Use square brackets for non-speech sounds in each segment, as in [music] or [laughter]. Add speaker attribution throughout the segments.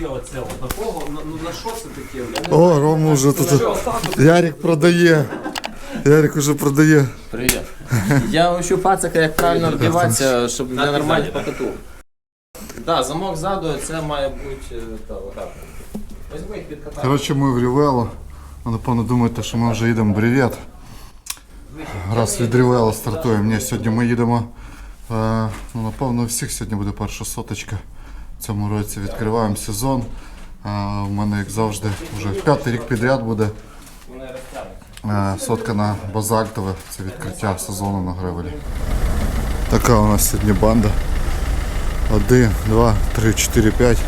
Speaker 1: є оце от такого? На, ну на що це таке? Я не
Speaker 2: О, Рома вже тут. Ярик продає. Ярик уже продає.
Speaker 3: Привіт. Я учу пацика, як правильно вдіватися, щоб для нормальних покату. Так, замок ззаду, це має бути е, та, отак. Візьми їх підкатай.
Speaker 2: Коротше, ми в Рівело. Ви, напевно, думаєте, що ми вже їдемо в Бревет. Раз від Рівело стартуємо. Ні, сьогодні ми їдемо. Е, ну, напевно, у всіх сьогодні буде перша соточка. В цьому році відкриваємо сезон. У мене, як завжди, вже п'ятий рік підряд буде. Сотка на базальтове, це відкриття сезону на гревелі. Така у нас сьогодні банда. Один, два, три, чотири, п'ять,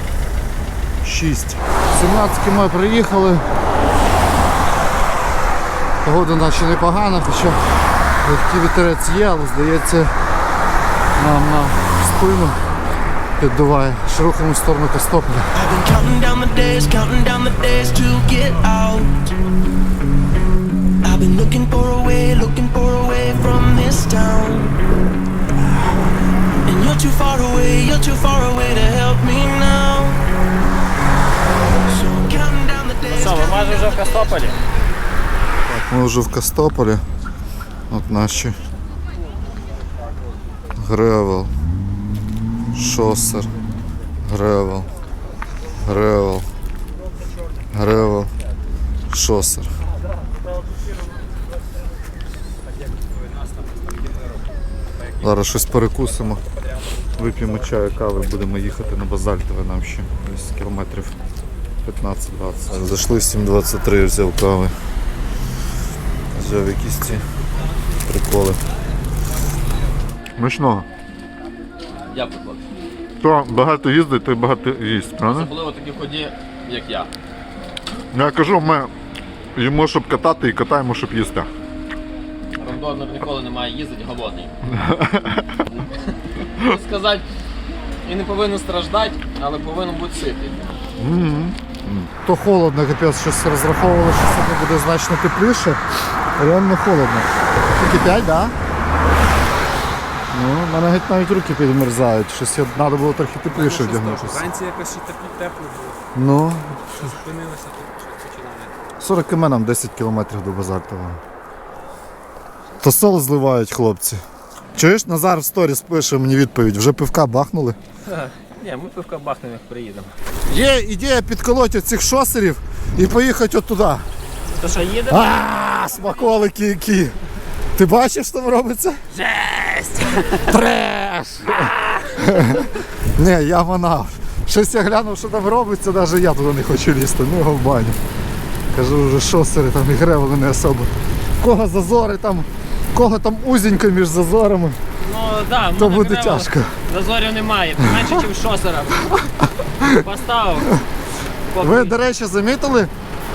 Speaker 2: шість. 17 ми приїхали. Погода наче непогана, хоча легкий вітерець є, але здається нам на спину піддуває. Що рухаємо в сторону Костополя.
Speaker 4: I've been counting down the days, counting down the days to get out. I've been looking for a way, looking for a way from this town. And you're too far away, you're too far away to help me now. So I'm counting down the days.
Speaker 3: Що, ми майже вже в Костополі?
Speaker 2: Ми вже в Костополі. От наші Гревел, Шосер, Гревел, Гревел, Гревел, Шосер. Зараз щось перекусимо, вип'ємо чаю, кави, будемо їхати на базальтове нам ще десь кілометрів 15-20. Зайшли 7.23, взяв кави. Взяв якісь ці приколи. Смачного.
Speaker 3: Дякую, хлопці.
Speaker 2: Хто багато їздить, той багато їсть, правда?
Speaker 3: Особливо такі ході, як я.
Speaker 2: Я кажу, ми їмо, щоб катати, і катаємо, щоб їсти.
Speaker 3: Рандонер ніколи не має їздити голодний. [laughs] Сказати, і не повинен страждати, але повинен бути ситий.
Speaker 2: То холодно, капець, щось розраховували, що сьогодні буде значно тепліше. Реально холодно. Тільки 5, так? Да? Ну, в мене геть навіть руки підмерзають. Щось я- треба було трохи тепліше вдягнутися.
Speaker 1: Вранці якось ще тепло тепло було.
Speaker 2: Ну,
Speaker 1: Зупинилося тут, починає.
Speaker 2: 40 км нам 10 кілометрів до Базартового. То сол зливають хлопці. Чуєш, Назар в сторіс пише мені відповідь, вже пивка бахнули. [laughs]
Speaker 3: Ні, ми пивка бахнемо, як приїдемо.
Speaker 2: Є ідея підколоти цих шосерів і поїхати от туди.
Speaker 3: То що їде?
Speaker 2: А, смаколики які. Ти бачиш, що там робиться? Жесть! Треш! Не, я манав. Щось я глянув, що там робиться, навіть я туди не хочу лізти, ну його в баню. Кажу, вже шосери там і гревели не особо. Кого зазори там, кого там узенько між зазорами,
Speaker 3: Ну так,
Speaker 2: то буде тяжко.
Speaker 3: Зазорів немає, менше, ніж шосера. Поставив.
Speaker 2: Ви, до речі, замітили,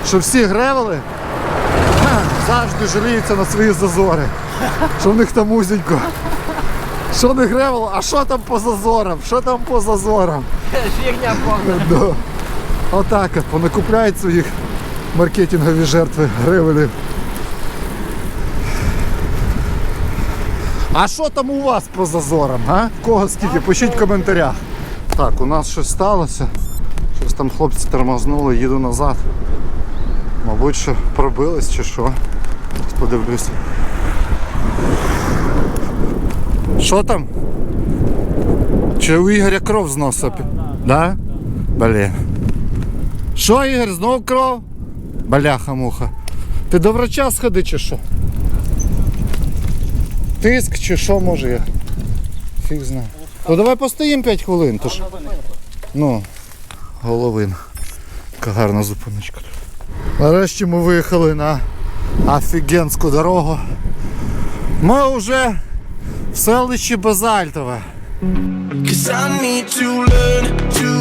Speaker 2: що всі гревели ха, завжди жаліються на свої зазори. Що в них там узенько. Що не гревело, а що там по зазорам? Що там по зазорам?
Speaker 3: Фігня повна.
Speaker 2: Да. Отак от понакупляють своїх маркетингові жертви гревелів. А що там у вас по зазорам? А? Кого скільки? Пишіть в коментарях. Так, у нас щось сталося. Щось там хлопці тормознули, їду назад. Мабуть, що пробились чи що. Подивлюся. Що там? Чи у Ігоря кров з носа? Да? Блін. Що, Ігор, знов кров? Баляха-муха. Ти до врача сходи чи що? Тиск чи що може я? Фіг знає. Ну давай постоїмо 5 хвилин. То ж... Ну, головина. Яка гарна зупиночка тут. Нарешті ми виїхали на офігенську дорогу. Ми вже в селищі Базальтове.
Speaker 4: Cause I need to learn to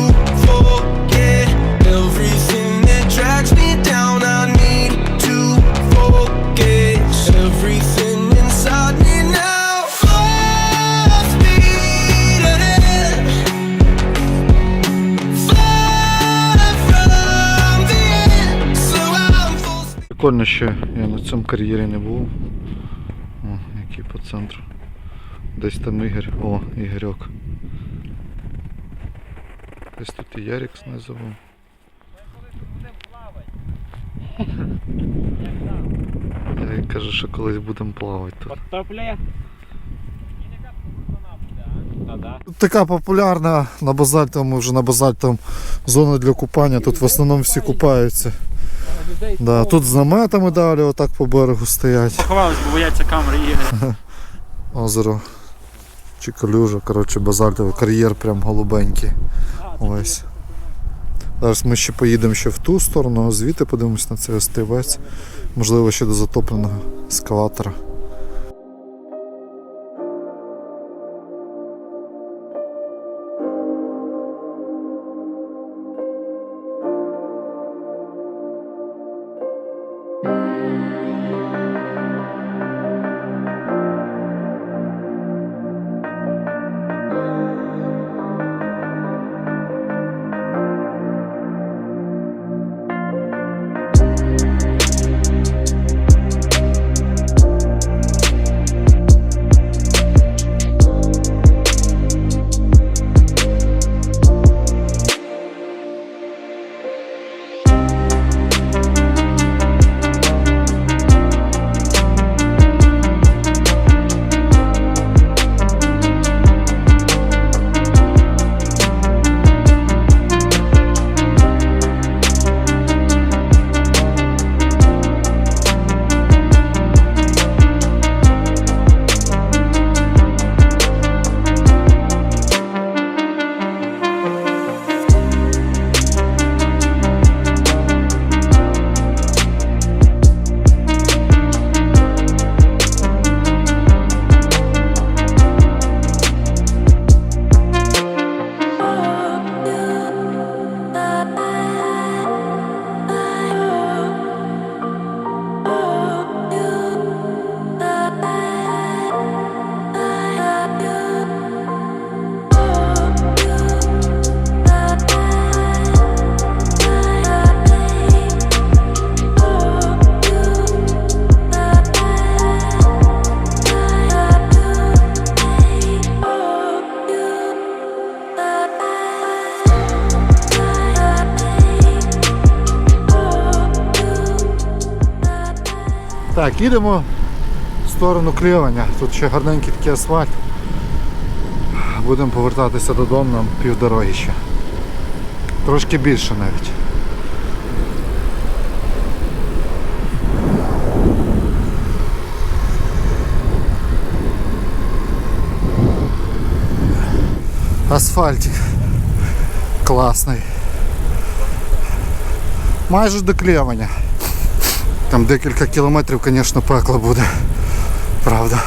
Speaker 2: Прикольно, що я на цьому кар'єрі не був. О, який по центру. Десь там Ігор. О, Ігорьок. Десь тут і Ярик знизу. був. Ярик каже, що колись будемо плавати тут.
Speaker 1: Подтопляє.
Speaker 2: Тут така популярна на базальтовому, вже на базальтовому зона для купання. Тут в основному всі купаються. Да, тут з наметами далі отак по берегу стоять.
Speaker 5: Поховались, бо бояться камери і [laughs]
Speaker 2: Озеро чи калюжа, коротше, базальтовий кар'єр прям голубенький. Ось. Зараз ми ще поїдемо ще в ту сторону, звідти подивимось на цей острівець. Можливо, ще до затопленого ескалатора. Так, їдемо в сторону клівання. Тут ще гарненький такий асфальт. Будемо повертатися додому нам півдороги ще. Трошки більше навіть. Асфальтик класний. Майже до клевання. Там декілька кілометрів, звісно, пекло буде. Правда.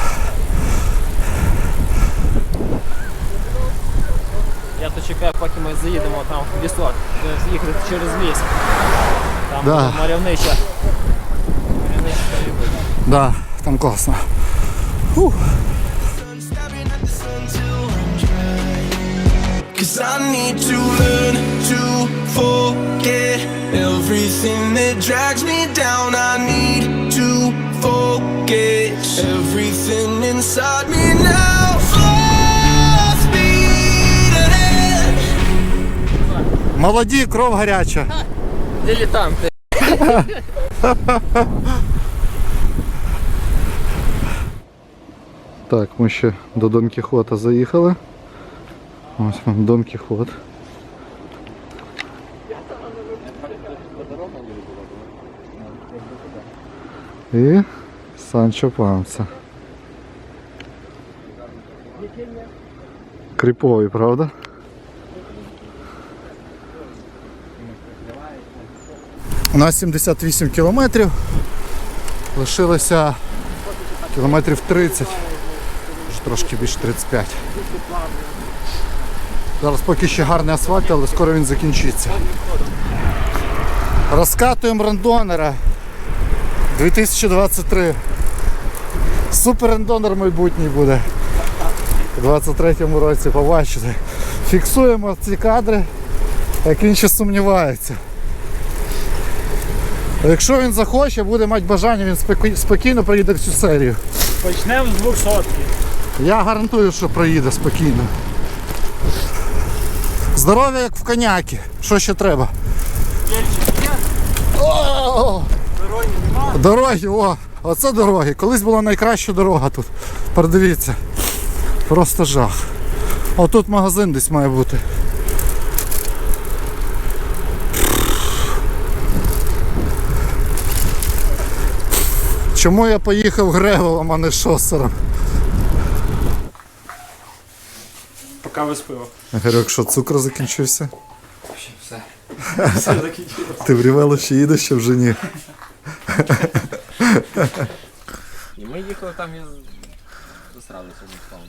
Speaker 3: Я то чекаю, поки ми заїдемо там в лісок, е, їхати через ліс. Там
Speaker 2: Да.
Speaker 3: буде мальовнича. Мальовнича краєвид.
Speaker 2: Да, там класно.
Speaker 4: Staring Cause I need to learn to forget everything that drags me down. I need to forget everything inside me now. Full speed ahead.
Speaker 2: Молоді, кров гаряча.
Speaker 3: Дилетанти.
Speaker 2: Так, ми ще до Дон Кіхота заїхали. Ось вам Дон Кіхот. І Санчо Панса. Кріповий, правда? У нас 78 кілометрів. Лишилося кілометрів 30. Трошки більше 35. Зараз поки ще гарний асфальт, але скоро він закінчиться. Розкатуємо рандонера 2023. Супер рандонер майбутній буде. У 23-му році побачите. Фіксуємо ці кадри, як він ще сумнівається. Якщо він захоче, буде мати бажання, він спокі- спокійно проїде всю серію.
Speaker 5: почнемо з 200.
Speaker 2: Я гарантую, що проїде спокійно. Здоров'я як в коняки. Що ще треба? О! Дороги, о! Оце дороги. Колись була найкраща дорога тут. Передивіться. Просто жах. Отут магазин десь має бути. Чому я поїхав гревелом, а не шосером?
Speaker 5: Поки виспив.
Speaker 2: Гарьок, що цукор закінчився?
Speaker 1: Все. [laughs]
Speaker 5: Все закінчилось.
Speaker 2: Ти в Рівело ще їдеш, чи вже ні?
Speaker 3: І ми їхали там і засралися одним словом.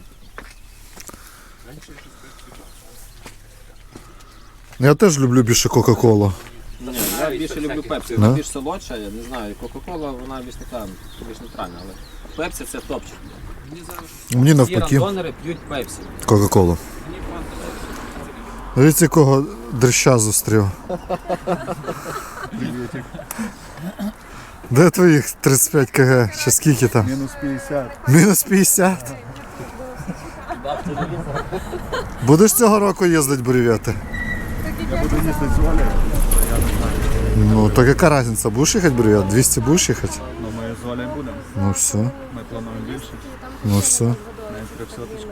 Speaker 2: Я теж люблю більше Кока-Колу.
Speaker 3: Ні, я більше люблю пепсі, вона більш солодша, я не знаю, Кока-Кола, вона більш така, більш нейтральна, але пепсі це топчик.
Speaker 2: Мені навпаки
Speaker 3: рандонери п'ють пепсі.
Speaker 2: Кока-Колу. Дивіться, якого дрища зустрів. Де твоїх 35 кг? Чи скільки там?
Speaker 6: Мінус 50.
Speaker 2: Мінус 50. Будеш цього року їздити бурєвєти?
Speaker 6: Я буду їздити з Олею,
Speaker 2: Ну, так яка різниця? Будеш їхати бурєвєт? 200 будеш їхати?
Speaker 6: але ми з Олею будемо.
Speaker 2: Ну все,
Speaker 6: Ми плануємо більше,
Speaker 2: ну все.
Speaker 6: навіть трьохсоточку.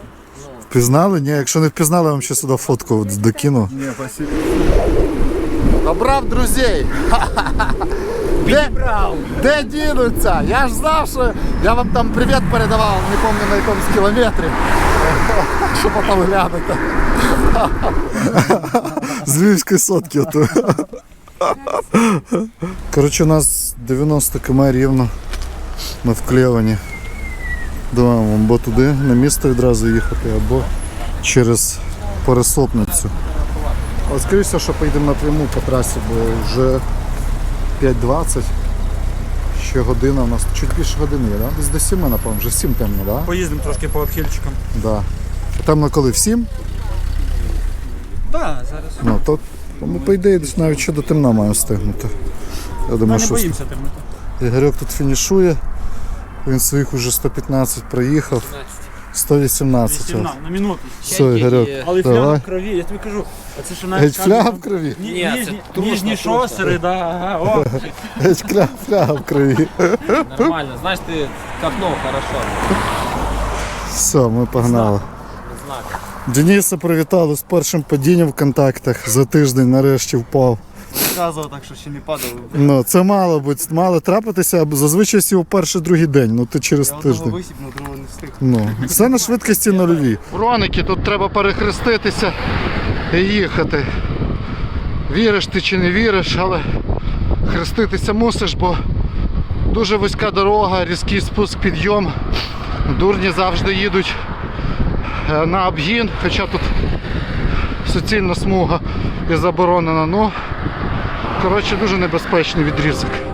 Speaker 2: Впізнали? Ні, якщо не впізнали, я вам ще сюди фотку докину.
Speaker 6: Ні, спасибо.
Speaker 2: Обрав друзей. [laughs] Де, де дінуться? Я ж знав, що я вам там привіт передавав, не пам'ятаю на якомусь кілометрі. [laughs] Що потім глянете. З [laughs] Львівської сотки. ото. Коротше, у нас 90 км рівно. Ми в Клевані. Думаємо, або туди на місто відразу їхати, або через пересопницю. А скоріше, що поїдемо напряму по трасі, бо вже 5.20. Ще година у нас чуть більше години є, да? Десь до 7, напевно, вже 7 темно, да?
Speaker 5: Поїздимо трошки по обхильчикам.
Speaker 2: Да. А Темно коли в 7?
Speaker 5: Так, зараз.
Speaker 2: Ну, то ми, по ідеї, десь навіть ще до темна маємо встигнути. Я
Speaker 5: Ми не
Speaker 2: що
Speaker 5: боїмося темноти.
Speaker 2: Ігорьок тут фінішує. Він своїх уже 115 проїхав. 118.
Speaker 5: 18 на минуту.
Speaker 2: Все, Ігорьок.
Speaker 5: Але
Speaker 2: Давай.
Speaker 5: фляга в крові, я тобі кажу. А це що навіть
Speaker 2: Геть фляга в крові.
Speaker 5: ні-
Speaker 3: Ні, це
Speaker 5: ніжні,
Speaker 3: трусна,
Speaker 5: ніжні
Speaker 3: трусна.
Speaker 5: шосери, да, ага, о.
Speaker 2: Геть фляга, фляга в крові.
Speaker 3: Нормально, знаєш, ти копнув хорошо.
Speaker 2: Все, ми погнали.
Speaker 3: Знак.
Speaker 2: Дениса привітали з першим падінням в контактах. За тиждень нарешті впав.
Speaker 6: Сказував так, що ще не падав.
Speaker 2: Ну, це мало бути, мало трапитися, бо зазвичай всі у перший другий день, ну ти через
Speaker 6: Я одного
Speaker 2: тиждень.
Speaker 6: висіп, на другого не встиг.
Speaker 2: Ну, все на швидкості нульові. Броники, тут треба перехреститися і їхати. Віриш ти чи не віриш, але хреститися мусиш, бо дуже вузька дорога, різкий спуск, підйом. Дурні завжди їдуть е, на обгін, хоча тут суцільна смуга і заборонена. Ну, коротше, дуже небезпечний відрізок.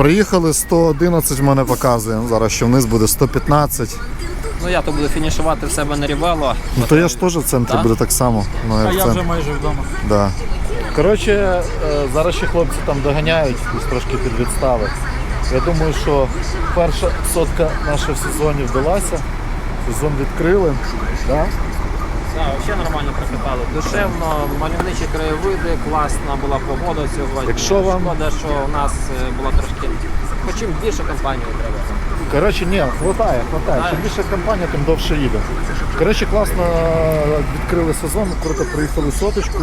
Speaker 2: Проїхали 111 в мене показує. Зараз ще вниз буде 115.
Speaker 3: Ну я то буду фінішувати в себе на рівело.
Speaker 2: Ну то я ж теж в центрі буде так само. Ну,
Speaker 5: А
Speaker 2: як в
Speaker 5: я
Speaker 2: центрі.
Speaker 5: вже майже вдома.
Speaker 2: Да. Коротше, е, зараз ще хлопці там доганяють, десь трошки підвідстали. Я думаю, що перша сотка наша в сезоні вдалася. Сезон відкрили. Да?
Speaker 3: Взагалі нормально прокатали. Душевно, мальовничі краєвиди, класна була погода сьогодні.
Speaker 2: Якщо вам-
Speaker 3: Шкода, що у нас е, була трошки. Хоч чим більше компанії треба.
Speaker 2: Коротше, ні, хватає, хватає. Чим більше компанія, тим довше їде. Коротше, класно відкрили сезон, круто проїхали соточку.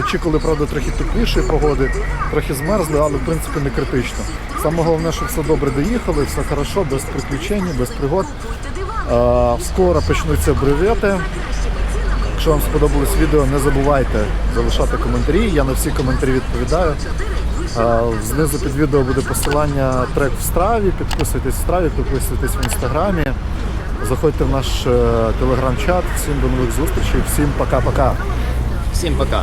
Speaker 2: Очікували, правда, трохи теплішої погоди, трохи змерзли, але в принципі не критично. Саме головне, що все добре доїхали, все хорошо, без приключень, без пригод. Скоро почнуться бревети. Якщо вам сподобалось відео, не забувайте залишати коментарі. Я на всі коментарі відповідаю. Знизу під відео буде посилання трек в страві. Підписуйтесь в страві, підписуйтесь в інстаграмі. Заходьте в наш е, телеграм-чат. Всім до нових зустрічей, всім пока-пока.
Speaker 3: Всім пока.